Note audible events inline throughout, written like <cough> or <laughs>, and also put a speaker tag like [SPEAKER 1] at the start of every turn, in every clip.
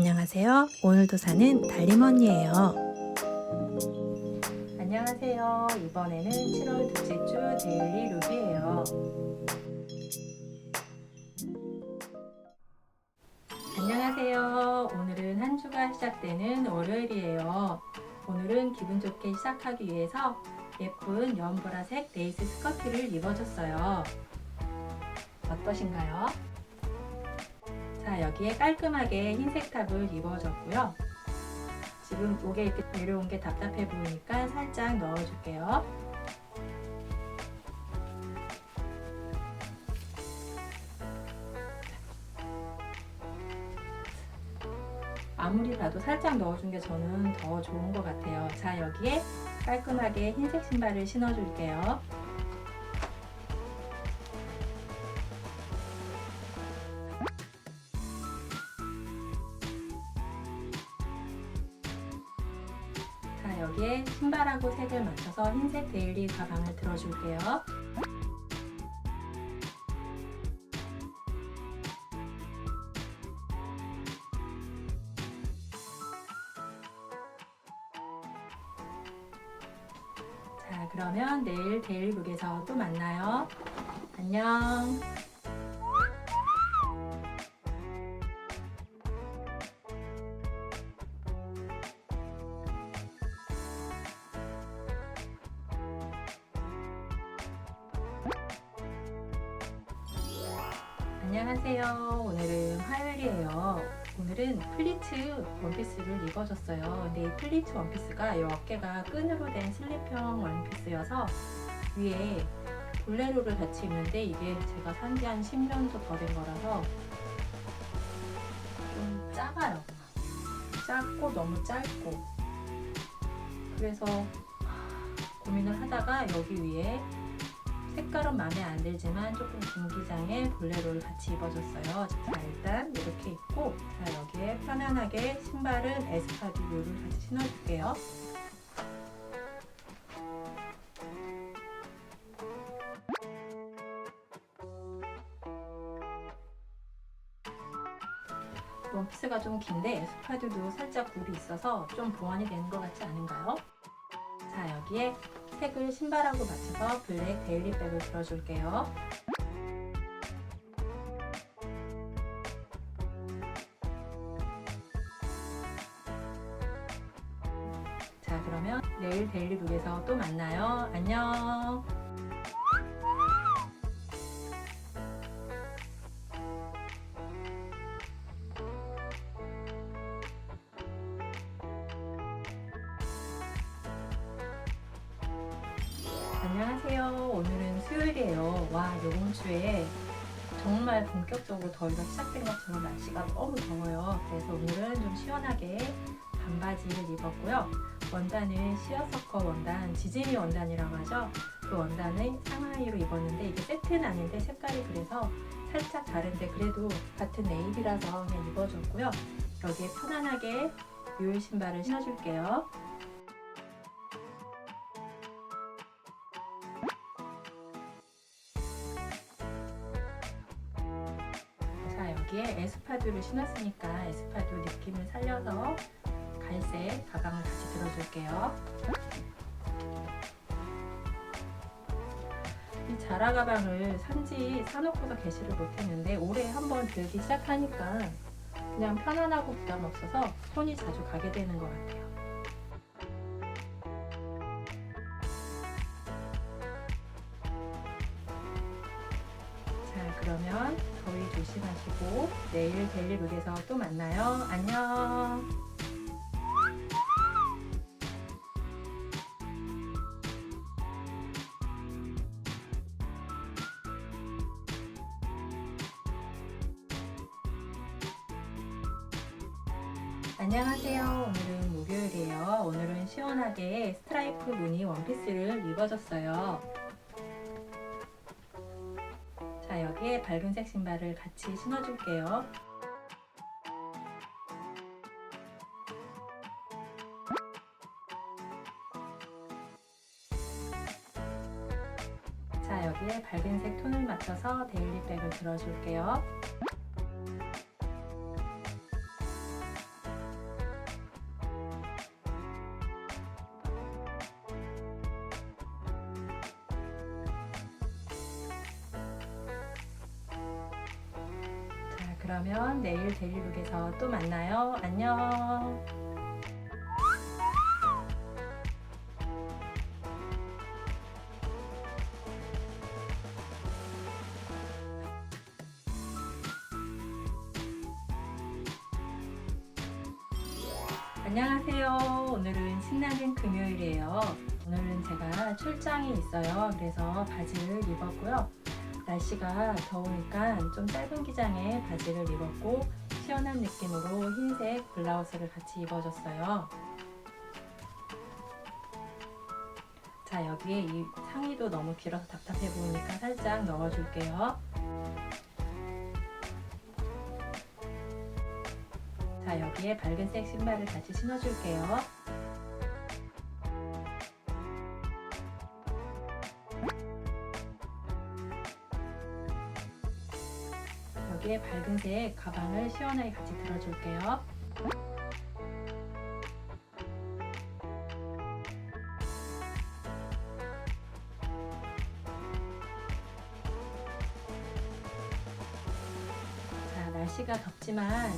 [SPEAKER 1] 안녕하세요. 오늘도 사는 달림언니예요.
[SPEAKER 2] 안녕하세요. 이번에는 7월 둘째 주 데일리 룩이에요. 안녕하세요. 오늘은 한 주가 시작되는 월요일이에요. 오늘은 기분 좋게 시작하기 위해서 예쁜 연보라색 레이스 스커트를 입어줬어요. 어떠신가요? 자, 여기에 깔끔하게 흰색 탑을 입어줬고요. 지금 목에 이렇게 내려온 게 답답해 보이니까 살짝 넣어줄게요. 아무리 봐도 살짝 넣어준 게 저는 더 좋은 것 같아요. 자, 여기에 깔끔하게 흰색 신발을 신어줄게요. 여기에 신발하고 색을 맞춰서 흰색 데일리 가방을 들어줄게요. 자, 그러면 내일 데일북에서 또 만나요. 안녕. 안녕하세요. 오늘은 화요일이에요. 오늘은 플리츠 원피스를 입어줬어요. 근데 이 플리츠 원피스가 이 어깨가 끈으로 된 슬립형 원피스여서 위에 볼레로를 같이 입는데 이게 제가 산 지 한 10년도 더 된 거라서 좀 작아요. 작고 너무 짧고 그래서 고민을 하다가 여기 위에 색깔은 마음에 안 들지만 조금 긴 기장의 볼레로를 같이 입어줬어요. 자 일단 이렇게 입고 자 여기에 편안하게 신발은 에스파디오를 같이 신어줄게요. 원피스가 좀 긴데 에스파디오도 살짝 굴이 있어서 좀 보완이 되는 것 같지 않은가요? 자 여기에 색을 신발하고 맞춰서 블랙 데일리 백을 들어줄게요. 자 그러면 내일 데일리 룩에서 또 만나요. 안녕. 안녕하세요. 오늘은 수요일이에요. 와, 이번 주에 정말 본격적으로 더위가 시작된 것처럼 날씨가 너무 더워요. 그래서 오늘은 좀 시원하게 반바지를 입었고요. 원단은 시어서커 원단, 지지미 원단이라고 하죠. 그 원단을 상하이로 입었는데 이게 세트는 아닌데 색깔이 그래서 살짝 다른데 그래도 같은 네이비라서 그냥 입어줬고요. 여기에 편안하게 뮤일 신발을 신어줄게요. 에 에스파두를 신었으니까 에스파두 느낌을 살려서 갈색 가방을 같이 들어줄게요. 이 자라 가방을 산지 사놓고서 개시를 못했는데 올해 한번 들기 시작하니까 그냥 편안하고 부담 없어서 손이 자주 가게 되는 것 같아요. 조심하시고 내일 데일리 룩에서 또 만나요. 안녕. 안녕하세요. 오늘은 목요일이에요. 오늘은 시원하게 스트라이프 무늬 원피스를 입어줬어요. 자, 여기에 밝은색 신발을 같이 신어줄게요. 자, 여기에 밝은색 톤을 맞춰서 데일리백을 들어줄게요. 그러면 내일 데일룩에서 또 만나요. 안녕. 안녕하세요. 오늘은 신나는 금요일이에요. 오늘은 제가 출장이 있어요. 그래서 바지를 입었고요. 날씨가 더우니까 좀 짧은 기장에 바지를 입었고 시원한 느낌으로 흰색 블라우스를 같이 입어줬어요. 자, 여기에 이 상의도 너무 길어서 답답해 보이니까 살짝 넣어줄게요. 자, 여기에 밝은색 신발을 같이 신어줄게요. 여기에 밝은색 가방을 시원하게 같이 들어줄게요. 자, 날씨가 덥지만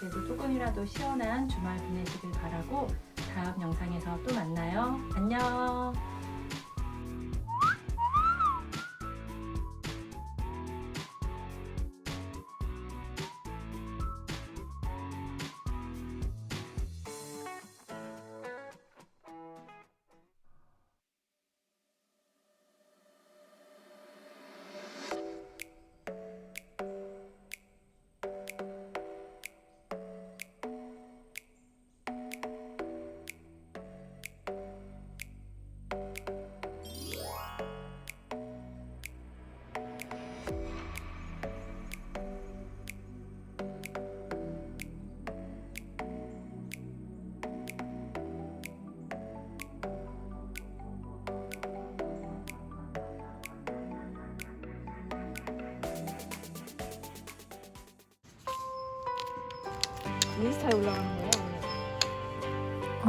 [SPEAKER 2] 그래도 조금이라도 시원한 주말 보내시길 바라고 다음 영상에서 또 만나요. 안녕.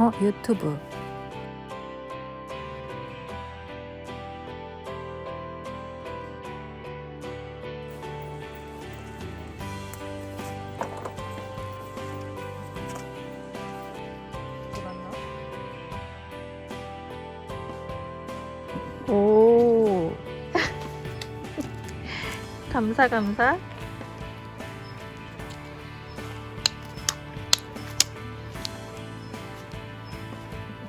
[SPEAKER 3] 아니면
[SPEAKER 1] 어, 유튜브. <laughs> 감사, 감사.